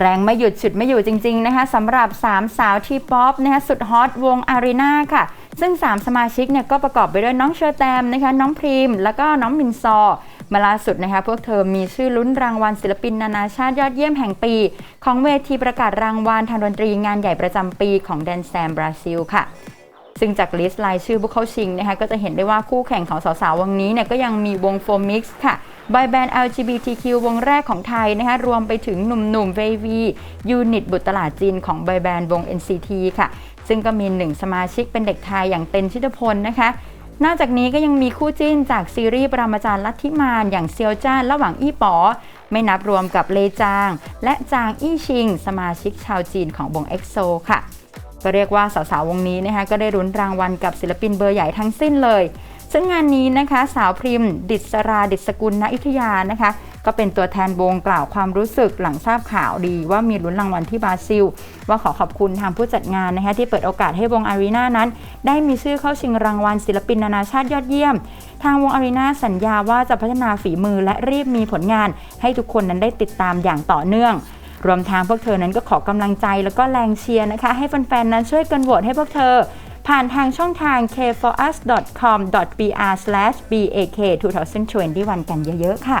แรงไม่หยุดฉุดไม่อยู่จริง ๆ นะคะสำหรับ3สาวทีป๊อปนะคะสุดฮอตวงอารีนาค่ะ ซึ่ง 3 สมาชิกเนี่ยก็ประกอบไปด้วยน้องเชอร์แตมนะคะน้องพรีม แล้วก็น้องมินซอมาล่าสุดนะคะพวกเธอมีชื่อลุ้นรางวัลศิลปินนานาชาติยอดเยี่ยมแห่งปี ของเวทีประกาศรางวัลทางดนตรีงานใหญ่ประจำปีของแดนแซมบราซิลค่ะ ซึ่งจากลิสต์รายชื่อผู้เข้าชิงนะคะก็จะเห็นได้ว่าคู่แข่งของสาวๆวงนี้เนี่ยก็ยังมีวงโฟมิกซ์ค่ะบอยแบนด์ LGBTQ วงแรกของไทยนะคะรวมไปถึงหนุ่มๆ VV ยูนิตบุตรตลาดจีนของบอยแบนด์วง NCT ค่ะ ซึ่งก็มีหนึ่งสมาชิกเป็นเด็กไทยอย่างเต็นชิตพลนะคะนอกจากนี้ก็ยังมีคู่จิ้นจากซีรีส์ปรามาจารย์ลัทธิมานอย่างเซียวจ้านระหว่างอี้ป๋อไม่นับรวมกับเลจาง และจางอี้ชิง สมาชิกชาวจีนของวง EXO ค่ะ ก็เรียกว่าสาวๆวงนี้นะคะก็ได้รุ้นรางวัลกับศิลปินเบอร์ใหญ่ทั้งสิ้นเลย ซึ่งงานนี้นะคะสาวพริม ดิษราดิษกุลณอยุธยานะคะ ก็เป็นตัวแทนวงกล่าวความรู้สึกหลังทราบข่าวดี ว่ามีลุ้นรางวัลที่บราซิล ว่าขอขอบคุณทางผู้จัดงานนะคะที่เปิดโอกาสให้วงอารีนานั้น ได้มีชื่อเข้าชิงรางวัลศิลปินนานาชาติยอดเยี่ยม ทางวงอารีนาสัญญาว่าจะพัฒนาฝีมือและรีบมีผลงาน ให้ทุกคนนั้นได้ติดตามอย่างต่อเนื่อง รวมทางพวกเธอนั้นก็ขอกำลังใจแล้วก็แรงเชียร์นะคะ ให้แฟนๆ นั้นช่วยกันโหวตให้พวกเธอ ผ่านทางช่องทาง k4us.com.br/bak2021 กันเยอะๆ ค่ะ